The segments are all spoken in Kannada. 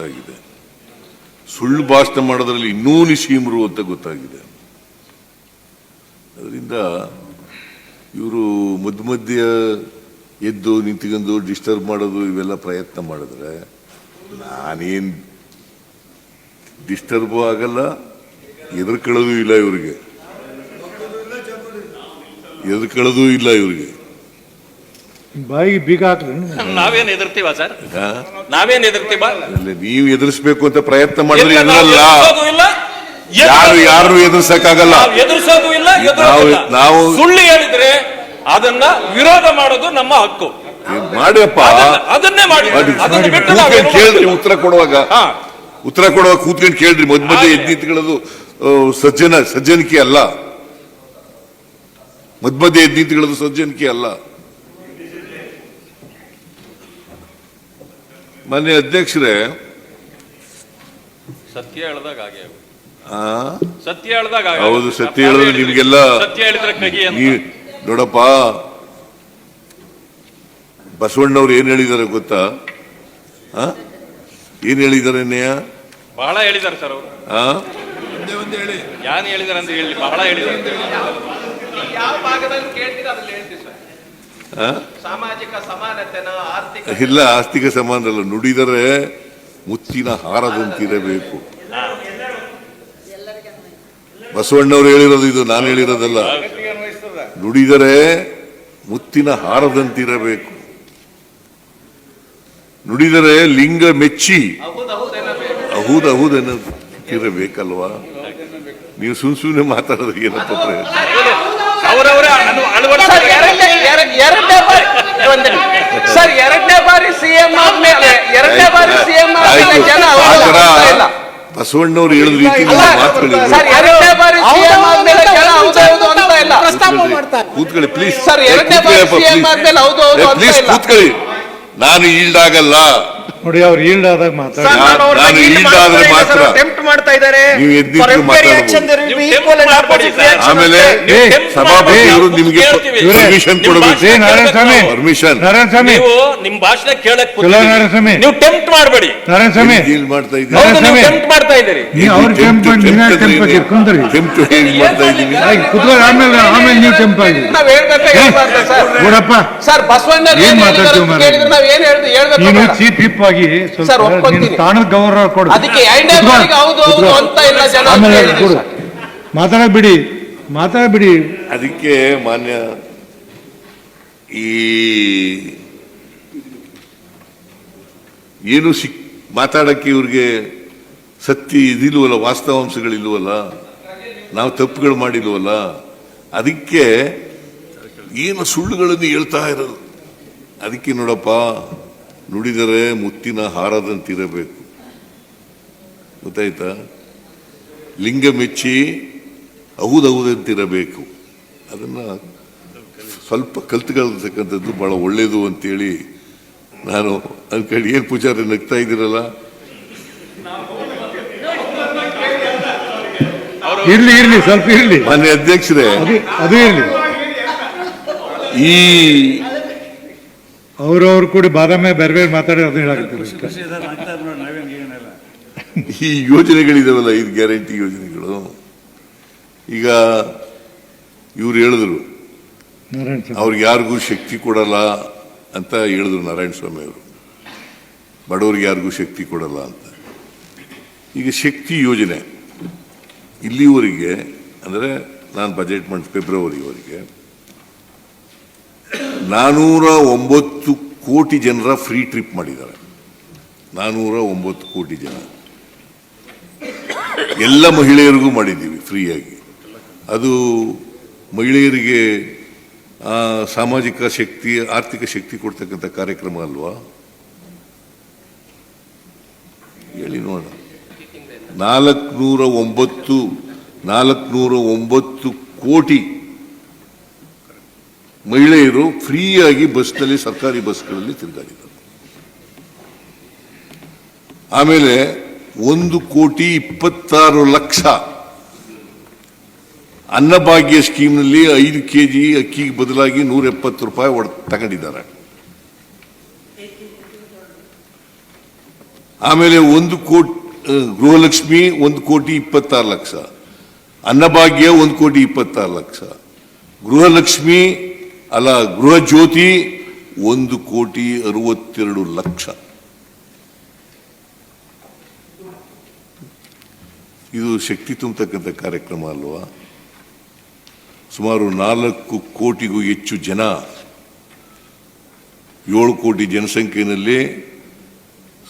ಗೊತ್ತಾಗಿದೆ. ಸುಳ್ಳು ಭಾಷಣ ಮಾಡೋದ್ರಲ್ಲಿ ಇನ್ನೂ ನಿಶೀಮರು ಅಂತ ಗೊತ್ತಾಗಿದೆ. ಅದರಿಂದ ಇವರು ಮಧ್ಯ ಮಧ್ಯ ಎದ್ದು ನಿಂತ್ಕೊಂಡು ಡಿಸ್ಟರ್ಬ್ ಮಾಡೋದು ಇವೆಲ್ಲ ಪ್ರಯತ್ನ ಮಾಡಿದ್ರೆ ನಾನೇನು ಡಿಸ್ಟರ್ಬು ಆಗಲ್ಲ, ಎದುರ್ಕೊಳ್ಳೋದು ಇಲ್ಲ ಇವ್ರಿಗೆ. ಎದುರ್ಕೊಳ್ಳೋದು ಇಲ್ಲ ಇವ್ರಿಗೆ. ಬಾಯಿಗೆ ಬೀಗ ಹಾಕ್ರಿ ನಾವೇನ್ ಎದುರ್ತೀವ ಸರ್? ನಾವೇನ್ ಎದುರ್ತೀವ ನೀವು ಎದುರಿಸಬೇಕು ಅಂತ ಪ್ರಯತ್ನ ಮಾಡಿದ್ರೆ ಇಲ್ಲ ಯಾರು ಯಾರು ಎದುರಿಸಕ್ಕಾಗಲ್ಲ. ನಾವು ಎದುರಿಸೋದು ಇಲ್ಲ ನಾವು- ಸುಳ್ಳು ಹೇಳಿದ್ರೆ ಅದನ್ನ ವಿರೋಧ ಮಾಡೋದು ನಮ್ಮ ಹಕ್ಕು. ಮಾಡಿಯಪ್ಪ. ಅದನ್ನೇ ಮಾಡಿ ಕೇಳ್ರಿ? ಉತ್ತರ ಕೊಡುವಾಗ. ಹಾ. ಉತ್ತರ ಕೊಡುವಾಗ ಕೂತ್ಕೊಂಡು ಕೇಳ್ರಿ ಮಧ್ಯ ಮಧ್ಯೆ ಹಾಗೆ. ಎದ್ದು ನಿಂತ್ಕೊಳ್ಳೋದು ಸಜ್ಜನ ಸಜ್ಜನಿಕೆ ಅಲ್ಲ. ಮಧ್ಯ ಮಧ್ಯೆ ಎದ್ದು ನಿಂತ್ಕೊಳ್ಳೋದು ಸಜ್ಜನಿಕೆ ಅಲ್ಲ. ಮಾನ್ಯ ಅಧ್ಯಕ್ಷರೇ. ಸತ್ಯ ಹೇಳ್ದಾಗ ಹಾಗೆ ಆ, ಸತ್ಯ ಹೇಳ್ದಾಗ ಹೌದು, ಸತ್ಯ ಹೇಳಿದ್ರೆ ನಿಮಗೆಲ್ಲ ನಿಮ್ಗೆಲ್ಲ ಸತ್ಯ ಹೇಳಿದ್ರೆ ಕಹಿ ಅಂತ. ನೋಡಪ್ಪ ಬಸವಣ್ಣವ್ರು ಏನ್ ಹೇಳಿದ್ದಾರೆ ಗೊತ್ತಾ? ಆ? ಏನ್ ಹೇಳಿದ್ದಾರೆ ನೇಯ? ಬಹಳ ಹೇಳಿದ್ದಾರೆ ಸರ್ ಅವರು. ಯಾನ್ ಹೇಳಿದಾರೆ ಅಂತ ಹೇಳಿ ಬಹಳ ಹೇಳಿದ್ದಾರೆ ಯಾವ ಭಾಗದಲ್ಲಿ ಕೇಳ್ತೀರ ಅದ್ರಲ್ಲಿ ಹೇಳ್ತೀವಿ ಸರ್? ಸಾಮಾಜಿಕ ಇಲ್ಲ ಆಸ್ತಿಕ ಸಮಾನರಲ್ಲ. ನುಡಿದರೆ ಮುತ್ತಿನ ಹಾರದಂತಿರಬೇಕು. ಬಸವಣ್ಣವ್ರು ಹೇಳಿರೋದು ಇದು ನಾನು ಹೇಳಿರೋದಲ್ಲ. ನುಡಿದರೆ ಮುತ್ತಿನ ಹಾರದಂತಿರಬೇಕು. ನುಡಿದರೆ ಲಿಂಗ ಮೆಚ್ಚಿ ಅಹುದ ಅಹುದನ್ನು ಇರಬೇಕಲ್ವಾ ನೀವು ಸುಮ್ ಸುಮ್ಮನೆ ಮಾತಾಡೋದು ಏನಪ್ಪ ಅವರವರೇ ಸರ್ ಎರಡನೇ ಬಾರಿ ಸರ್ ಎರಡನೇ ಬಾರಿ ಸಿಎಂ ಆದ್ಮೇಲೆ ಎರಡನೇ ಬಾರಿ ಸಿಎಂ ಆದ್ಮೇಲೆ. ಜನ ಇಲ್ಲ. ಬಸವಣ್ಣವ್ರು ಹೇಳಿದ ರೀತಿ ಸರ್ ಎರಡನೇ ಬಾರಿ ಸಿಎಂ ಆದ್ಮೇಲೆ ಜನ ಹೌದು ಹೌದು ಅಂತ ಇಲ್ಲ. ಕೂತ್ಕೊಳ್ಳಿ ಪ್ಲೀಸ್ ಸರ್, ಎರಡನೇ ಬಾರಿ ಸಿಎಂ ಆದ್ಮೇಲೆ ಹೌದು ಹೌದು ಅಂತ ಪ್ಲೀಸ್ ಇಲ್ಲ. ಕೂತ್ಕೊಳ್ಳಿ. ನಾನು ಈಲ್ಡ್ ಆಗಲ್ಲ. ನೋಡಿ ಅವ್ರು ಈಲ್ಡ್ ಆದಾಗ ಮಾತಾಡಿ. ಮಾಡ್ತಾ ಇದ್ದಾರೆ. ನೀವು. ಆಮೇಲೆ ನಿಮಗೆ. ಪರ್ಮಿಷನ್ ಕೊಡಬೇಕು ಪರ್ಮಿಷನ್ ನೀವು ಭಾಷಣ ಕೇಳಕ್ ನೀವು ಟೆಂಪ್ಟ್ ಮಾಡಬೇಡಿ. ಡೀಲ್ ಮಾಡ್ತಾ. ಟೆಂಪ್ಟ್ ಮಾಡ್ತಾ ನೀವು ಅವ್ರ ಟೆಂಪ್ ಟೆಂಪ್ ಹೇಳಿ ಮಾಡ್ತಾ ಕುತ್ಕೊಳ್ಳಿ. ಆಮೇಲೆ ಆಮೇಲೆ ನೀವು ಟೆಂಪ್ ಆಗಿ. ನಾವ್ ಸರ್ ಬಸವಣ್ಣ ಏನ್ ಮಾತಾಡ್ತೀವಿ ನಾವ್ ಆಗಿ ಸರ್, ಒಪ್ಕೊತೀನಿ. ನಿನ್ನ ಗೌರವ ಕೊಡು ಅದಕ್ಕೆ ಎರಡನೇ ಕುತ್ಕೊ. ಬಾರಿಗೆ ಹೌದು ಹೌದು ಕುತ್ಕೊ. ಅಂತ ಇಲ್ಲ ಜನ ಅಂತ ಆಮೇಲೆ ಹೇಳಿದ್ರು ಕೊಡು ಸರ್. ಮಾತಾಡಕ್ ಬಿಡಿ ಮಾತಾಡಕ್ ಬಿಡಿ ಅದಕ್ಕೆ ಮಾನ್ಯ ಈ ಏನು ಸಿಕ್ ಮಾತಾಡಕ್ಕೆ ಇವ್ರಿಗೆ ಸತ್ಯ ಇದಿಲ್ವಲ್ಲ ವಾಸ್ತವಾಂಶಗಳಿಲ್ವಲ್ಲ ನಾವು ತಪ್ಪುಗಳು ಮಾಡಿಲ್ವಲ್ಲ ಅದಕ್ಕೆ ಏನು ಸುಳ್ಳುಗಳನ್ನು ಹೇಳ್ತಾ ಇರೋದು ಅದಕ್ಕೆ ನೋಡಪ್ಪ ನುಡಿದರೆ ಮುತ್ತಿನ ಹಾರದಂತಿರಬೇಕು. ಗೊತ್ತಾಯ್ತಾ? ಲಿಂಗ ಮೆಚ್ಚಿ ಅಹುದಹುದಂತಿರಬೇಕು. ಅದನ್ನ ಸ್ವಲ್ಪ ಕಲ್ತುಕೊಳ್ತಕ್ಕಂಥದ್ದು ಬಹಳ ಒಳ್ಳೇದು ಅಂತೇಳಿ ನಾನು ಅನ್ಕಂಡು ಏನು ಪೂಜಾರಿ ನಗ್ತಾ ಇದ್ದೀರಲ್ಲ? ಇರ್ಲಿ ಇರ್ಲಿ ಸ್ವಲ್ಪ ಇರ್ಲಿ. ಮಾನ್ಯ ಅಧ್ಯಕ್ಷರೇ ಅದು ಅದು ಇರ್ಲಿ. ಈ ಅವ್ರವ್ರು ಕೂಡ ಬಾದಾಮಿ ಬೇರೆ ಬೇರೆ ಮಾತಾಡಿ ಅದನ್ನ. ಈ ಯೋಜನೆಗಳಿದಾವಲ್ಲ ಐದು ಗ್ಯಾರಂಟಿ ಯೋಜನೆಗಳು. ಈಗ ಇವ್ರು ಹೇಳಿದ್ರು ಅವ್ರಿಗೆ ಯಾರಿಗೂ ಶಕ್ತಿ ಕೊಡಲ್ಲ ಅಂತ ಹೇಳಿದ್ರು ನಾರಾಯಣ ಸ್ವಾಮಿ ಅವರು. ಬಡವ್ರಿಗೆ ಯಾರಿಗೂ ಶಕ್ತಿ ಕೊಡಲ್ಲ ಅಂತ. ಈಗ ಶಕ್ತಿ ಯೋಜನೆ ಇಲ್ಲಿವರೆಗೆ ಅಂದರೆ ನಾನು ಬಜೆಟ್ ಮಾಡಿ ಫೆಬ್ರವರಿವರೆಗೆ ನಾನೂರ ಒಂಬತ್ತು ಕೋಟಿ ಜನರ ಫ್ರೀ ಟ್ರಿಪ್ ಮಾಡಿದ್ದಾರೆ. ನಾನ್ನೂರ ಒಂಬತ್ತು ಕೋಟಿ ಜನ. ಎಲ್ಲ ಮಹಿಳೆಯರಿಗೂ ಮಾಡಿದ್ದೀವಿ ಫ್ರೀಯಾಗಿ ಅದು ಮಹಿಳೆಯರಿಗೆ ಸಾಮಾಜಿಕ ಶಕ್ತಿ, ಆರ್ಥಿಕ ಶಕ್ತಿ ಕೊಡ್ತಕ್ಕಂಥ ಕಾರ್ಯಕ್ರಮ ಅಲ್ವಾ? ಹೇಳಿ ನೋಡ ನಾಲ್ಕುನೂರ ಒಂಬತ್ತು ನಾಲ್ಕುನೂರ ಒಂಬತ್ತು ಕೋಟಿ ಮಹಿಳೆಯರು ಫ್ರೀಯಾಗಿ ಬಸ್ನಲ್ಲಿ ಸರ್ಕಾರಿ ಬಸ್ಗಳಲ್ಲಿ ತಿರುಗಾಡಿದರು ಆಮೇಲೆ ಒಂದು ಕೋಟಿ ಇಪ್ಪತ್ತಾರು ಲಕ್ಷ ಅನ್ನಭಾಗ್ಯ ಸ್ಕೀಮ್ನಲ್ಲಿ ಐದು ಕೆ ಜಿ ಅಕ್ಕಿಗೆ ಬದಲಾಗಿ ನೂರ ಎಪ್ಪತ್ತು ರೂಪಾಯಿ ಒಡ ತಗೊಂಡಿದ್ದಾರೆ. ಆಮೇಲೆ ಒಂದು ಕೋಟಿ ಗೃಹಲಕ್ಷ್ಮಿ ಒಂದು ಕೋಟಿ ಇಪ್ಪತ್ತಾರು ಲಕ್ಷ. ಅನ್ನಭಾಗ್ಯ ಒಂದು ಕೋಟಿ ಇಪ್ಪತ್ತಾರು ಲಕ್ಷ. ಗೃಹಲಕ್ಷ್ಮಿ ಅಲ್ಲ ಗೃಹ ಜ್ಯೋತಿ ಒಂದು ಕೋಟಿ ಅರವತ್ತೆರಡು ಲಕ್ಷ. ಇದು ಶಕ್ತಿ ತುಂಬತಕ್ಕಂಥ ಕಾರ್ಯಕ್ರಮ ಅಲ್ವಾ? ಸುಮಾರು ನಾಲ್ಕು ಕೋಟಿಗೂ ಹೆಚ್ಚು ಜನ, ಏಳು ಕೋಟಿ ಜನಸಂಖ್ಯೆಯಲ್ಲಿ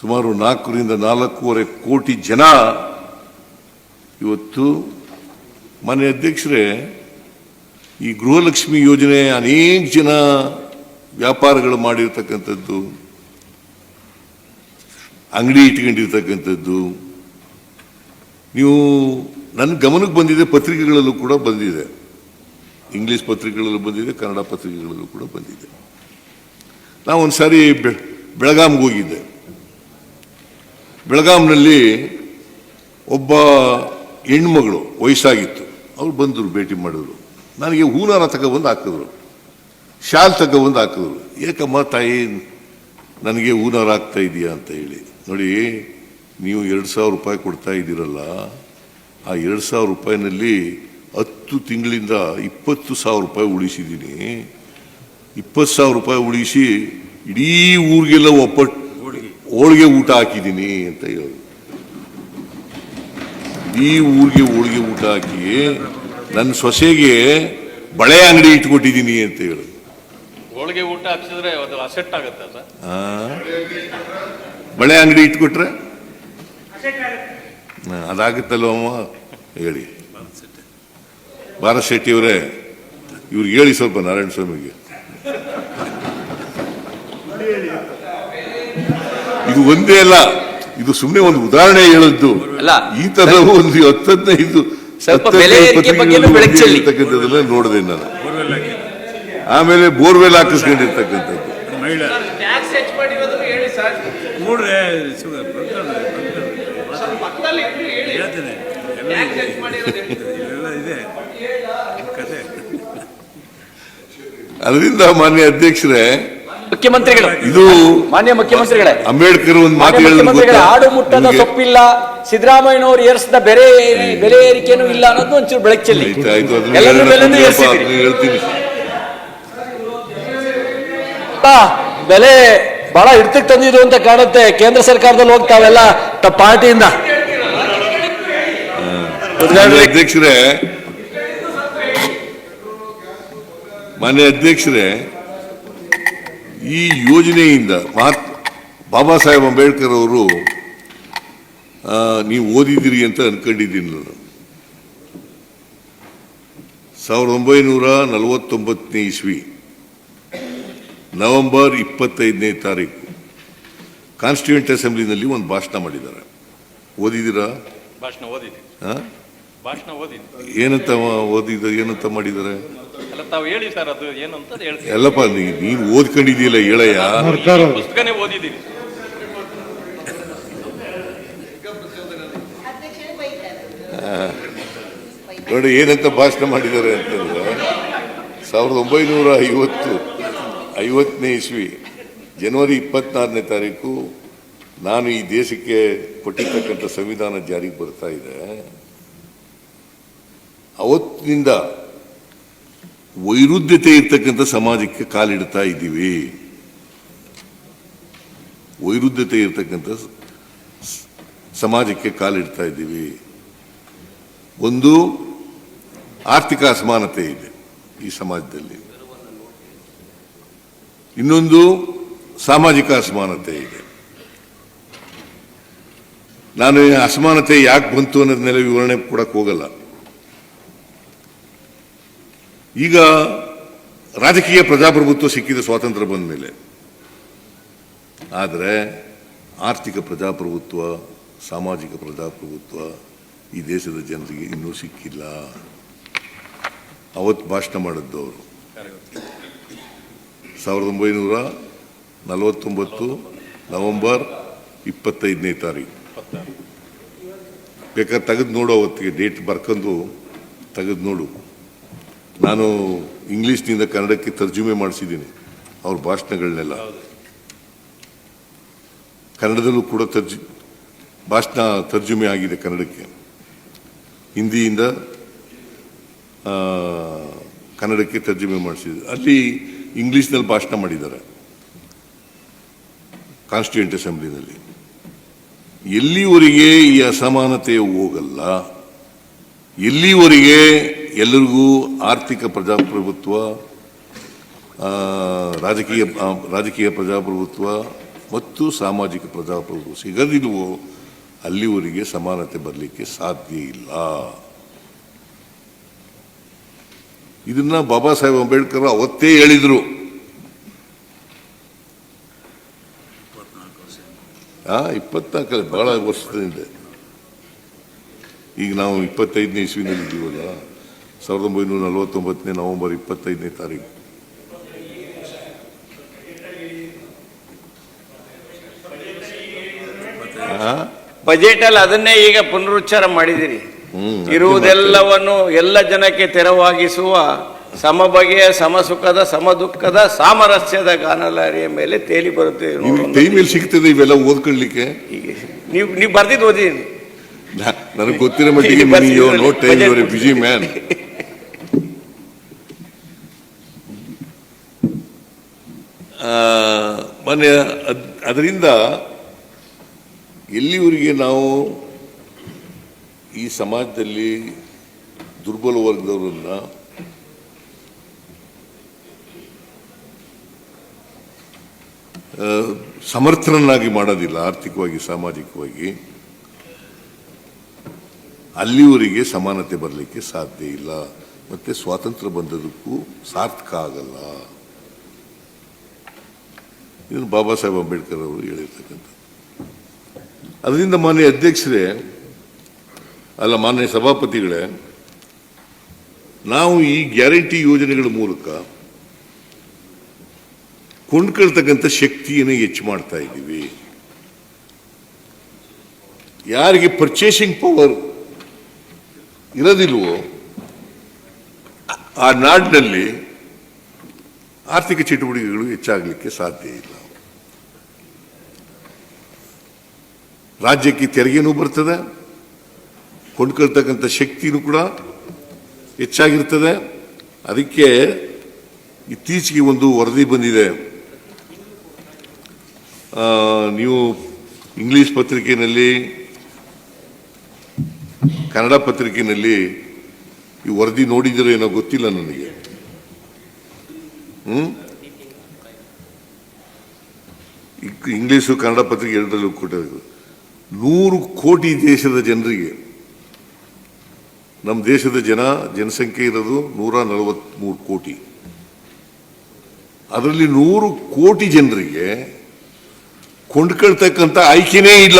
ಸುಮಾರು ನಾಲ್ಕರಿಂದ ನಾಲ್ಕೂವರೆ ಕೋಟಿ ಜನ ಇವತ್ತು ಮನೆ ಅಧ್ಯಕ್ಷರೇ ಈ ಗೃಹಲಕ್ಷ್ಮಿ ಯೋಜನೆ ಅನೇಕ ಜನ ವ್ಯಾಪಾರಗಳು ಮಾಡಿರ್ತಕ್ಕಂಥದ್ದು, ಅಂಗಡಿ ಇಟ್ಕೊಂಡಿರ್ತಕ್ಕಂಥದ್ದು. ನೀವು ನನ್ನ ಗಮನಕ್ಕೆ ಬಂದಿದೆ ಪತ್ರಿಕೆಗಳಲ್ಲೂ ಕೂಡ ಬಂದಿದೆ. ಇಂಗ್ಲೀಷ್ ಪತ್ರಿಕೆಗಳಲ್ಲೂ ಬಂದಿದೆ, ಕನ್ನಡ ಪತ್ರಿಕೆಗಳಲ್ಲೂ ಕೂಡ ಬಂದಿದೆ. ನಾವು ಒಂದು ಸಾರಿ ಬೆ ಬೆಳಗಾಂಗೆ ಹೋಗಿದ್ದೆ. ಬೆಳಗಾಂನಲ್ಲಿ ಒಬ್ಬ ಹೆಣ್ಮಗಳು, ವಯಸ್ಸಾಗಿತ್ತು. ಅವ್ರು ಬಂದರು, ಭೇಟಿ ಮಾಡಿದ್ರು. ನನಗೆ ಹೂನಾರ ತಗೊಬಂದು ಹಾಕಿದ್ರು. ಶಾಲ್ ತಗೊಬಂದು ಹಾಕಿದ್ರು. ಏಕಮ್ಮ ತಾಯಿ ನನಗೆ ಹೂನಾರ ಆಗ್ತಾ ಇದೆಯಾ ಅಂತ ಹೇಳಿ. ನೋಡಿ ನೀವು ಎರಡು ಸಾವಿರ ರೂಪಾಯಿ ಕೊಡ್ತಾ ಇದ್ದೀರಲ್ಲ ಆ ಎರಡು ಸಾವಿರ ರೂಪಾಯಿನಲ್ಲಿ ಹತ್ತು ತಿಂಗಳಿಂದ ಇಪ್ಪತ್ತು ಸಾವಿರ ರೂಪಾಯಿ ಉಳಿಸಿದ್ದೀನಿ. ಇಪ್ಪತ್ತು ಸಾವಿರ ರೂಪಾಯಿ ಉಳಿಸಿ ಇಡೀ ಊರಿಗೆಲ್ಲ ಒಪ್ಪಟ್ಟು ಹೋಳಿಗೆ. ಊಟ ಹಾಕಿದ್ದೀನಿ ಅಂತ ಹೇಳೋದು ಈ ಊರಿಗೆ ಹೋಳಿಗೆ ಊಟ ಹಾಕಿ ನನ್ನ ಸೊಸೆಗೆ ಬಳೆ ಅಂಗಡಿ ಇಟ್ಕೊಟ್ಟಿದ್ದೀನಿ ಅಂತ ಹೇಳಿ. ಹೋಳಿಗೆ ಊಟ ಹಾಕ್ಸಿದ್ರೆ ಅದು ಅಸೆಟ್ ಆಗುತ್ತೆ ಸರ್ ಆ? ಬಳೆ ಅಂಗಡಿ ಇಟ್ಕೊಟ್ರೆ ಅದಾಗುತ್ತಲ್ಲ ಅದಾಗುತ್ತಲ್ವಮ್ಮ ಹೇಳಿ ಭಾರತ್ ಶೆಟ್ಟಿ ಅವರೇ ಇವ್ರಿಗೆ ಹೇಳಿ ಸ್ವಲ್ಪ ನಾರಾಯಣ ಸ್ವಾಮಿಗೆ. ಇದು ಒಂದೇ ಅಲ್ಲ ಇದು ಸುಮ್ಮನೆ ಒಂದು ಉದಾಹರಣೆ ಹೇಳದ್ದು. ಅಲ್ಲ, ಈ ತರ ಒಂದು ಹತ್ತದೈದು ಸ್ವಲ್ಪ ಬೆಲೆ ಏರಿಕೆ ಬಗ್ಗೆನೂ ಬೆಳಕು ಚೆಲ್ಲಿ. ನೋಡಿದೆ ನಾನು. ಆಮೇಲೆ ಬೋರ್ವೆಲ್ ಹಾಕಿಸ್ಕೊಂಡಿರ್ತಕ್ಕಂಥದ್ದು. ಅದರಿಂದ ಮಾನ್ಯ ಅಧ್ಯಕ್ಷರೇ ಮುಖ್ಯಮಂತ್ರಿಗಳು. ಇದು ಮಾನ್ಯ ಮುಖ್ಯಮಂತ್ರಿಗಳೇ. ಅಂಬೇಡ್ಕರ್ ಒಂದು ಮಾತು ಹೇಳಿದ್ರು? ಆಡು ಮುಟ್ಟದ? ಸೊಪ್ಪಿಲ್ಲ ಸಿದ್ದರಾಮಯ್ಯನವರು ಏರಿಸಿದ ಬೆಲೆ ಬೆಲೆ ಏರಿಕೆನೂ ಇಲ್ಲ ಅನ್ನೋದು ಒಂಚೂರು ಬೆಳಕು ಚೆಲ್ಲಿ ಎಲ್ಲರೂ ಬೆಲೆನೂ ಏರಿಸಿದ್ರಿ ಬೆಲೆ ಬಹಳ ಹಿಡ್ತಕ್ಕೆ ತಂದಿದ್ದು ಅಂತ ಕಾಣುತ್ತೆ. ಕೇಂದ್ರ ಸರ್ಕಾರದಲ್ಲಿ ಹೋಗ್ತಾವೆಲ್ಲ ತ ಪಾರ್ಟಿಯಿಂದ. ಅಧ್ಯಕ್ಷರೇ ಮಾನ್ಯ ಅಧ್ಯಕ್ಷರೇ ಈ ಯೋಜನೆಯಿಂದ ಮಹಾತ್ ಬಾಬಾ ಸಾಹೇಬ್ ಅಂಬೇಡ್ಕರ್ ಅವರು ನೀವು ಓದಿದಿರಿ ಅಂತ ಅನ್ಕೊಂಡಿದ್ದೀನಿ ನಾನು. ಸಾವಿರದ ಒಂಬೈನೂರ ನಲವತ್ತೊಂಬತ್ತನೇ ಇಸ್ವಿ ನವೆಂಬರ್ ಇಪ್ಪತ್ತೈದನೇ ತಾರೀಕು ಕಾನ್ಸ್ಟಿಟ್ಯೂಂಟ್ ಅಸೆಂಬ್ಲಿನಲ್ಲಿ ಒಂದು ಭಾಷಣ ಮಾಡಿದ್ದಾರೆ. ಓದಿದ್ದೀರಾ? ಭಾಷಣ ಓದಿದ್ದೀನಿ. ಹಾ? ಭಾಷಣ ಓದಿದ್ದೀನಿ. ಏನಂತ ಓದಿದ ಏನಂತ ಮಾಡಿದ್ದಾರೆ? ತಾವು ಹೇಳಿ ಸರ್ ಅದು ಏನು ಅಂತ ಎಲ್ಲಪ್ಪ ನೀ- ನೀನು ಓದ್ಕೊಂಡಿದ್ದೀಲ್ಲ ಹೇಳಯ್ಯ. ಪುಸ್ತಕನೇ ಓದಿದ್ದೀನಿ ನೋಡಿ ಏನಂತ ಭಾಷಣ ಮಾಡಿದ್ದಾರೆ ಅಂತಂದ್ರೆ ಸಾವಿರದ ಒಂಬೈನೂರ ಐವತ್ತು ಐವತ್ತನೇ ಇಸ್ವಿ ಜನವರಿ ಇಪ್ಪತ್ನಾರನೇ ತಾರೀಕು ನಾನು ಈ ದೇಶಕ್ಕೆ ಕೊಟ್ಟಿರ್ತಕ್ಕಂಥ ಸಂವಿಧಾನ ಜಾರಿಗೆ ಬರ್ತಾ ಇದೆ. ಅವತ್ತಿನಿಂದ ವೈರುಧ್ಯತೆ ಇರ್ತಕ್ಕಂಥ ಸಮಾಜಕ್ಕೆ ಕಾಲಿಡ್ತಾ ಇದ್ದೀವಿ. ವೈರುಧ್ಯತೆ ಇರ್ತಕ್ಕಂಥ ಸಮಾಜಕ್ಕೆ ಕಾಲಿಡ್ತಾ ಇದ್ದೀವಿ. ಒಂದು ಆರ್ಥಿಕ ಅಸಮಾನತೆ ಇದೆ ಈ ಸಮಾಜದಲ್ಲಿ. ಇನ್ನೊಂದು ಸಾಮಾಜಿಕ ಅಸಮಾನತೆ ಇದೆ. ನಾನು ಅಸಮಾನತೆ ಯಾಕೆ ಬಂತು ಅನ್ನೋದನ್ನೆಲ್ಲ ವಿವರಣೆ ಕೊಡಕ್ಕೆ ಹೋಗಲ್ಲ. ಈಗ ರಾಜಕೀಯ ಪ್ರಜಾಪ್ರಭುತ್ವ ಸಿಕ್ಕಿದ ಸ್ವಾತಂತ್ರ್ಯ ಬಂದ ಮೇಲೆ. ಆದರೆ ಆರ್ಥಿಕ ಪ್ರಜಾಪ್ರಭುತ್ವ, ಸಾಮಾಜಿಕ ಪ್ರಜಾಪ್ರಭುತ್ವ ಈ ದೇಶದ ಜನರಿಗೆ ಇನ್ನೂ ಸಿಕ್ಕಿಲ್ಲ. ಅವತ್ತು ಭಾಷಣ ಮಾಡಿದ್ದು ಅವರು. ಸಾವಿರದ ಒಂಬೈನೂರ ನಲವತ್ತೊಂಬತ್ತು ನವೆಂಬರ್ ಇಪ್ಪತ್ತೈದನೇ ತಾರೀಕು. ಬೇಕಾದ್ರೆ ತೆಗೆದು ನೋಡು ಅವತ್ತಿಗೆ, ಡೇಟ್ ಬರ್ಕೊಂಡು ತೆಗೆದು ನೋಡು. ನಾನು ಇಂಗ್ಲೀಷ್ನಿಂದ ಕನ್ನಡಕ್ಕೆ ತರ್ಜುಮೆ ಮಾಡಿಸಿದ್ದೀನಿ. ಅವ್ರ ಭಾಷಣಗಳನ್ನೆಲ್ಲ. ಕನ್ನಡದಲ್ಲೂ ಕೂಡ ತರ್ಜು, ಭಾಷಣ ತರ್ಜುಮೆ ಆಗಿದೆ ಕನ್ನಡಕ್ಕೆ. ಹಿಂದಿಯಿಂದ ಕನ್ನಡಕ್ಕೆ ತರ್ಜುಮೆ ಮಾಡಿಸಿದ್ರು ಅಲ್ಲಿ ಇಂಗ್ಲೀಷ್ನಲ್ಲಿ ಭಾಷಣ ಮಾಡಿದ್ದಾರೆ. ಕಾನ್ಸ್ಟಿಟ್ಯೂಂಟ್ ಅಸೆಂಬ್ಲಿನಲ್ಲಿ. ಎಲ್ಲಿವರೆಗೆ ಈ ಅಸಮಾನತೆ ಹೋಗಲ್ಲ, ಎಲ್ಲಿವರೆಗೆ ಎಲ್ಲರಿಗೂ ಆರ್ಥಿಕ ಪ್ರಜಾಪ್ರಭುತ್ವ ರಾಜಕೀಯ ರಾಜಕೀಯ ಪ್ರಜಾಪ್ರಭುತ್ವ ಮತ್ತು ಸಾಮಾಜಿಕ ಪ್ರಜಾಪ್ರಭುತ್ವ ಸಿಗದಿಲ್ವೋ ಅಲ್ಲಿವರಿಗೆ ಸಮಾನತೆ ಬರಲಿಕ್ಕೆ ಸಾಧ್ಯ ಇಲ್ಲ. ಇದನ್ನ ಬಾಬಾ ಸಾಹೇಬ್ ಅಂಬೇಡ್ಕರ್ ಅವತ್ತೇ ಹೇಳಿದರು. ಇಪ್ಪತ್ನಾಲ್ಕಲ್ಲಿ ಬಹಳ ವರ್ಷದಿಂದ ಈಗ ನಾವು ಇಪ್ಪತ್ತೈದನೇ ಇಸ್ವಿನಲ್ಲಿ ಇದ್ದೀವಲ್ಲ ಸಾವಿರದ ಒಂಬೈನೂರ ನಲವತ್ತೊಂಬತ್ತನೇ ನವೆಂಬರ್ ಇಪ್ಪತ್ತೈದನೇ ತಾರೀಕು. ಬಜೆಟ್ ಅಲ್ಲಿ ಅದನ್ನೇ ಈಗ ಪುನರುಚ್ಚಾರ ಮಾಡಿದಿರಿ ಇರುವುದೆಲ್ಲವನ್ನು ಎಲ್ಲ ಜನಕ್ಕೆ ತೆರವಾಗಿಸುವ ಸಮ ಬಗೆಯ ಸಮ ಸುಖದ ಸಮ ದುಃಖದ ಸಾಮರಸ್ಯದ ಗಾನಲಾರಿಯ ಮೇಲೆ ತೇಲಿ ಬರುತ್ತೆ ಸಿಗ್ತದೆ ಇವೆಲ್ಲ ಓದ್ಕೊಳ್ಲಿಕ್ಕೆ ನೀವು ನೀವು ಬರ್ದಿದ್ದು ಓದಿದ್ದೀನಿ ನನಗೆ ಗೊತ್ತಿರೋ ಮಟ್ಟಿಗೆ ಬಿಜಿ ಮ್ಯಾನ್. ಮೊನ್ನೆ ಅದ್- ಅದರಿಂದ ಎಲ್ಲಿವರೆಗೆ ನಾವು ಈ ಸಮಾಜದಲ್ಲಿ ದುರ್ಬಲ ವರ್ಗದವರನ್ನ ಸಮರ್ಥನನ್ನಾಗಿ ಮಾಡೋದಿಲ್ಲ, ಆರ್ಥಿಕವಾಗಿ, ಸಾಮಾಜಿಕವಾಗಿ, ಅಲ್ಲಿವರೆಗೆ ಸಮಾನತೆ ಬರಲಿಕ್ಕೆ ಸಾಧ್ಯ ಇಲ್ಲ. ಮತ್ತೆ ಸ್ವಾತಂತ್ರ್ಯ ಬಂದದಕ್ಕೂ ಸಾರ್ಥಕ ಆಗಲ್ಲ. ಇದನ್ನು ಬಾಬಾ ಸಾಹೇಬ್ ಅಂಬೇಡ್ಕರ್ ಅವರು ಹೇಳಿರ್ತಕ್ಕಂಥ ಅದರಿಂದ ಮಾನ್ಯ ಅಧ್ಯಕ್ಷರೇ, ಅಲ್ಲ ಮಾನ್ಯ ಸಭಾಪತಿಗಳೇ, ನಾವು ಈ ಗ್ಯಾರಂಟಿ ಯೋಜನೆಗಳ ಮೂಲಕ ಕೊಂಡ್ಕೊಳ್ತಕ್ಕಂಥ ಶಕ್ತಿಯನ್ನು ಹೆಚ್ಚು ಮಾಡ್ತಾ ಇದ್ದೀವಿ. ಯಾರಿಗೆ ಪರ್ಚೇಸಿಂಗ್ ಪವರ್ ಇರೋದಿಲ್ವೋ, ಆ ನಾಡಿನಲ್ಲಿ ಆರ್ಥಿಕ ಚಟುವಟಿಕೆಗಳು ಹೆಚ್ಚಾಗಲಿಕ್ಕೆ ಸಾಧ್ಯ ಇಲ್ಲ. ರಾಜ್ಯಕ್ಕೆ ತೆರಿಗೆನೂ ಬರ್ತದೆ, ಕೊಂಡ್ಕೊಳ್ತಕ್ಕಂಥ ಶಕ್ತಿನೂ ಕೂಡ ಹೆಚ್ಚಾಗಿರ್ತದೆ. ಅದಕ್ಕೆ ಇತ್ತೀಚೆಗೆ ಒಂದು ವರದಿ ಬಂದಿದೆ. ನೀವು ಇಂಗ್ಲಿಷ್ ಪತ್ರಿಕೆಯಲ್ಲಿ ಕನ್ನಡ ಪತ್ರಿಕೆಯಲ್ಲಿ ಈ ವರದಿ ನೋಡಿದಿರೋ ಏನೋ ಗೊತ್ತಿಲ್ಲ ನನಗೆ. ಇಂಗ್ಲಿಷು ಕನ್ನಡ ಪತ್ರಿಕೆ ಎರಡರಲ್ಲೂ ಕೊಟ್ಟಿದ್ದು. ನೂರು ಕೋಟಿ ದೇಶದ ಜನರಿಗೆ ನಮ್ಮ ದೇಶದ ಜನ, ಜನಸಂಖ್ಯೆ ಇರೋದು ನೂರ ನಲವತ್ಮೂರು ಕೋಟಿ. ಅದರಲ್ಲಿ ನೂರು ಕೋಟಿ ಜನರಿಗೆ ಕೊಂಡ್ಕೊಳ್ತಕ್ಕಂಥ ಆಯ್ಕೆನೇ ಇಲ್ಲ.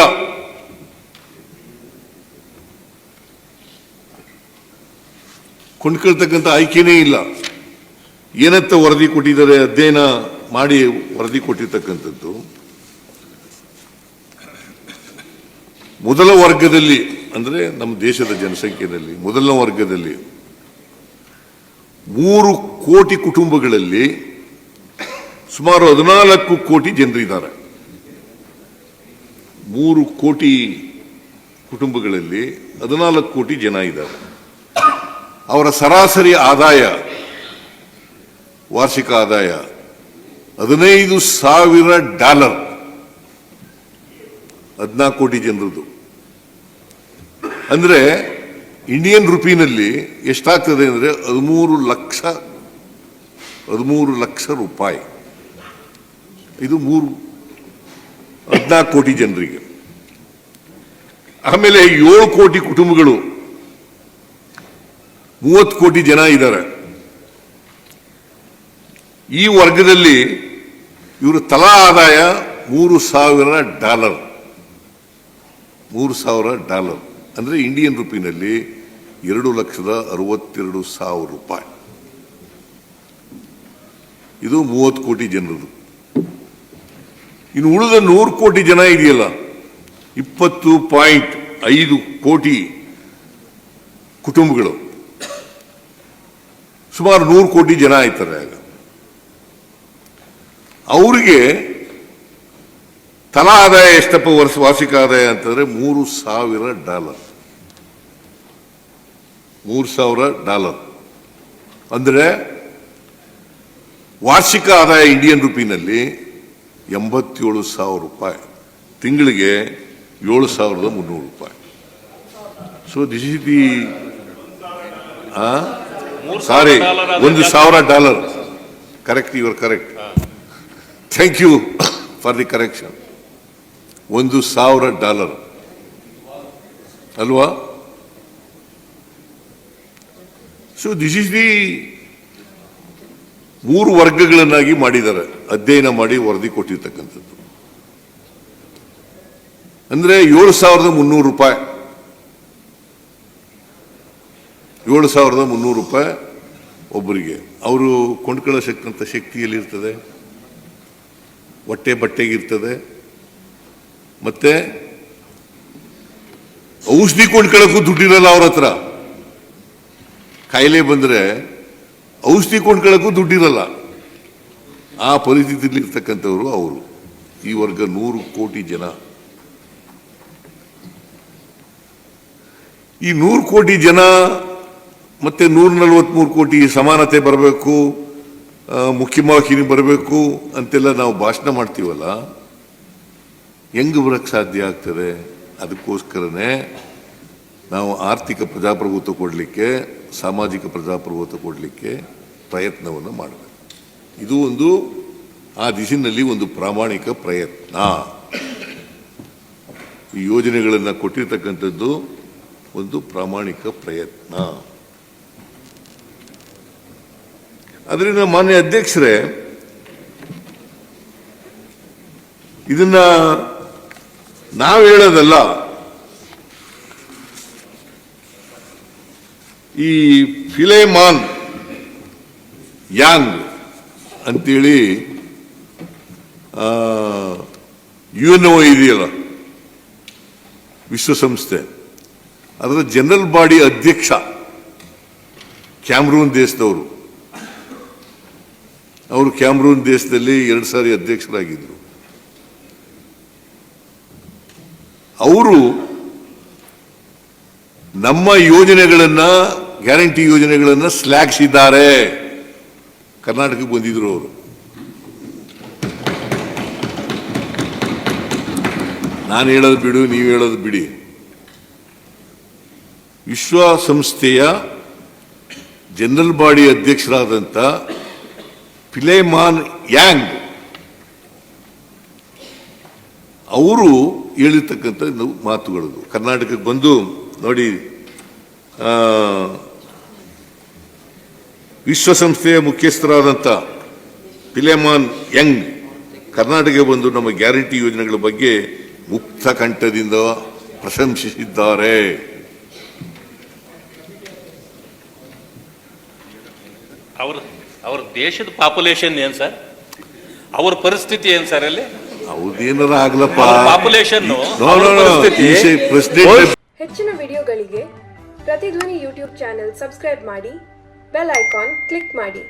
ಕೊಂಡ್ಕೊಳ್ತಕ್ಕಂಥ ಆಯ್ಕೆನೇ ಇಲ್ಲ. ಏನಂತ ವರದಿ ಕೊಟ್ಟಿದ್ದಾರೆ, ಅಧ್ಯಯನ ಮಾಡಿ ವರದಿ ಕೊಟ್ಟಿರ್ತಕ್ಕಂಥದ್ದು. ಮೊದಲ ವರ್ಗದಲ್ಲಿ, ಅಂದ್ರೆ ನಮ್ಮ ದೇಶದ ಜನಸಂಖ್ಯೆಯಲ್ಲಿ ಮೊದಲನೇ ವರ್ಗದಲ್ಲಿ ಮೂರು ಕೋಟಿ ಕುಟುಂಬಗಳಲ್ಲಿ ಸುಮಾರು ಹದಿನಾಲ್ಕು ಕೋಟಿ ಜನರಿದ್ದಾರೆ ಮೂರು ಕೋಟಿ ಕುಟುಂಬಗಳಲ್ಲಿ ಹದಿನಾಲ್ಕು ಕೋಟಿ ಜನ ಇದ್ದಾರೆ. ಅವರ ಸರಾಸರಿ ಆದಾಯ ವಾರ್ಷಿಕ ಆದಾಯ ಹದಿನೈದು ಸಾವಿರ ಡಾಲರ್. ಹದಿನಾಲ್ಕು ಕೋಟಿ ಜನರದು ಅಂದರೆ ಇಂಡಿಯನ್ ರುಪಿನಲ್ಲಿ ಎಷ್ಟಾಗ್ತದೆ ಅಂದರೆ ಹದಿಮೂರು ಲಕ್ಷ ಹದಿಮೂರು ಲಕ್ಷ ರೂಪಾಯಿ. ಇದು ಮೂರು, ಹದಿನಾಲ್ಕು ಕೋಟಿ ಜನರಿಗೆ. ಆಮೇಲೆ ಏಳು ಕೋಟಿ ಕುಟುಂಬಗಳು. ಮೂವತ್ತು ಕೋಟಿ ಜನ ಇದ್ದಾರೆ. ಈ ವರ್ಗದಲ್ಲಿ ಇವರು ತಲಾ ಆದಾಯ ಮೂರು ಸಾವಿರ ಡಾಲರ್. ಮೂರು ಸಾವಿರ ಡಾಲರ್. ಅಂದರೆ ಇಂಡಿಯನ್ ರುಪಿನಲ್ಲಿ ಎರಡು ಲಕ್ಷದ ಅರವತ್ತೆರಡು ಸಾವಿರ ರೂಪಾಯಿ. ಇದು ಮೂವತ್ತು ಕೋಟಿ ಜನರದು. ಇನ್ನು ಉಳಿದ ನೂರು ಕೋಟಿ ಜನ ಇದೆಯಲ್ಲ, ಇಪ್ಪತ್ತು ಪಾಯಿಂಟ್ ಐದು ಕೋಟಿ ಕುಟುಂಬಗಳು. ಸುಮಾರು ನೂರು ಕೋಟಿ ಜನ ಆಯ್ತಾರೆ ಆಗ. ಅವ್ರಿಗೆ ತಲಾ ಆದಾಯ ಎಷ್ಟಪ್ಪ ವರ್ಷ ವಾರ್ಷಿಕ ಆದಾಯ ಅಂತಂದ್ರೆ ಮೂರು ಸಾವಿರ ಡಾಲರ್. ಮೂರು ಸಾವಿರ ಡಾಲರ್. ಅಂದರೆ ವಾರ್ಷಿಕ ಆದಾಯ ಇಂಡಿಯನ್ ರುಪಿನಲ್ಲಿ ಎಂಬತ್ತೇಳು ಸಾವಿರ ರೂಪಾಯಿ. ತಿಂಗಳಿಗೆ ಏಳು ಸಾವಿರದ ಮುನ್ನೂರು ರೂಪಾಯಿ. So this is the sorry ಒಂದು. ಸಾವಿರ dollar. Correct your correct thank you for the correction ಒಂದು ಸಾವಿರ ಡಾಲರ್ ಅಲ್ವಾ ಸೊ ದಿಸ್ ಇಸ್ ದಿ ಮೂರು ವರ್ಗಗಳನ್ನಾಗಿ ಮಾಡಿದ್ದಾರೆ ಅಧ್ಯಯನ ಮಾಡಿ ವರದಿ ಕೊಟ್ಟಿರ್ತಕ್ಕಂಥದ್ದು ಅಂದರೆ ಏಳು ಸಾವಿರದ ಮುನ್ನೂರು ರೂಪಾಯಿ ಏಳು ಸಾವಿರದ ಮುನ್ನೂರು ರೂಪಾಯಿ ಒಬ್ಬರಿಗೆ ಅವರು ಕೊಂಡ್ಕೊಳ್ಳೋ ಶಕ್ತಿ ಶಕ್ತಿಯಲ್ಲಿರ್ತದೆ ಹೊಟ್ಟೆ ಬಟ್ಟೆಗಿರ್ತದೆ ಮತ್ತೆ ಔಷಧಿ ಕೊಂಡ್ಕೊಳ್ಳೋಕ್ಕೂ ದುಡ್ಡಿರಲ್ಲ ಅವ್ರ ಹತ್ರ. ಕಾಯಿಲೆ ಬಂದರೆ ಔಷಧಿ ಕೊಂಡ್ಕೊಳ್ಳೋಕ್ಕೂ ದುಡ್ಡಿರಲ್ಲ. ಆ ಪರಿಸ್ಥಿತಿಯಲ್ಲಿ ಇರ್ತಕ್ಕಂಥವ್ರು ಅವರು. ಈ ವರ್ಗ ನೂರು ಕೋಟಿ ಜನ. ಈ ನೂರು ಕೋಟಿ ಜನ ಮತ್ತೆ ನೂರ ನಲ್ವತ್ಮೂರು ಕೋಟಿ ಸಮಾನತೆ ಬರಬೇಕು. ಮುಖ್ಯವಾಹಿನಿ ಬರಬೇಕು ಅಂತೆಲ್ಲ ನಾವು ಭಾಷಣ ಮಾಡ್ತೀವಲ್ಲ, ಹೆಂಗ್ ಬರಕ್ಕೆ ಸಾಧ್ಯ ಆಗ್ತದೆ? ಅದಕ್ಕೋಸ್ಕರನೇ ನಾವು ಆರ್ಥಿಕ ಪ್ರಜಾಪ್ರಭುತ್ವ ಕೊಡಲಿಕ್ಕೆ, ಸಾಮಾಜಿಕ ಪ್ರಜಾಪ್ರಭುತ್ವ ಕೊಡಲಿಕ್ಕೆ ಪ್ರಯತ್ನವನ್ನು ಮಾಡಬೇಕು. ಇದು ಒಂದು ಆ ದಿಶಿನಲ್ಲಿ ಒಂದು ಪ್ರಾಮಾಣಿಕ ಪ್ರಯತ್ನ. ಈ ಯೋಜನೆಗಳನ್ನು ಕೊಟ್ಟಿರ್ತಕ್ಕಂಥದ್ದು ಒಂದು ಪ್ರಾಮಾಣಿಕ ಪ್ರಯತ್ನ. ಅದರಿಂದ ಮಾನ್ಯ ಅಧ್ಯಕ್ಷರೇ, ಇದನ್ನ ನಾವು ಹೇಳೋದಲ್ಲ, ಈ ಫಿಲೇಮಾನ್ ಯಾಂಗ್ ಅಂತೇಳಿ ಯು ಎನ್ ಒ ಇದೆಯಲ್ಲ, ವಿಶ್ವಸಂಸ್ಥೆ, ಅದರ ಜನರಲ್ ಬಾಡಿ ಅಧ್ಯಕ್ಷ ಕ್ಯಾಮ್ರೂನ್ ದೇಶದವರು. ಅವರು ಕ್ಯಾಮ್ರೂನ್ ದೇಶದಲ್ಲಿ ಎರಡು ಸಾರಿ ಅಧ್ಯಕ್ಷರಾಗಿದ್ದರು ಅವರು ನಮ್ಮ ಯೋಜನೆಗಳನ್ನ, ಗ್ಯಾರಂಟಿ ಯೋಜನೆಗಳನ್ನ ಶ್ಲಾಘಿಸಿದ್ದಾರೆ. ಕರ್ನಾಟಕಕ್ಕೆ ಬಂದಿದ್ರು ಅವರು. ನಾನು ಹೇಳೋದು ಬಿಡು, ನೀವು ಹೇಳೋದು ಬಿಡಿ. ವಿಶ್ವಸಂಸ್ಥೆಯ ಜನರಲ್ ಬಾಡಿ ಅಧ್ಯಕ್ಷರಾದಂಥ ಫಿಲೇಮಾನ್ ಯಾಂಗ್. ಅವರು ಹೇಳಿರ್ತಕ್ಕಂಥ ಮಾತುಗಳು ಕರ್ನಾಟಕಕ್ಕೆ ಬಂದು ನೋಡಿ ವಿಶ್ವಸಂಸ್ಥೆಯ ಮುಖ್ಯಸ್ಥರಾದಂಥ ಫಿಲೇಮಾನ್ ಯಂಗ್ ಕರ್ನಾಟಕಕ್ಕೆ ಬಂದು ನಮ್ಮ ಗ್ಯಾರಂಟಿ ಯೋಜನೆಗಳ ಬಗ್ಗೆ ಮುಕ್ತ ಕಂಠದಿಂದ ಪ್ರಶಂಸಿಸಿದ್ದಾರೆ ಅವ್ರ ಅವ್ರ ದೇಶದ ಪಾಪ್ಯುಲೇಷನ್ ಏನ್ ಸರ್ ಅವ್ರ ಪರಿಸ್ಥಿತಿ ಏನ್ ಸರ್ ಅಲ್ಲಿ? ಹೌದೇನಾರ ಆಗ್ಲಪ್ಪ? ಪಾಪ್ಯುಲೇಷನ್ ಹೆಚ್ಚಿನ ವಿಡಿಯೋಗಳಿಗೆ ಪ್ರತಿಧ್ವನಿ ಯೂಟ್ಯೂಬ್ ಚಾನೆಲ್ ಸಬ್ಸ್ಕ್ರೈಬ್ ಮಾಡಿ ಬೆಲ್ ಐಕಾನ್ ಕ್ಲಿಕ್ ಮಾಡಿ.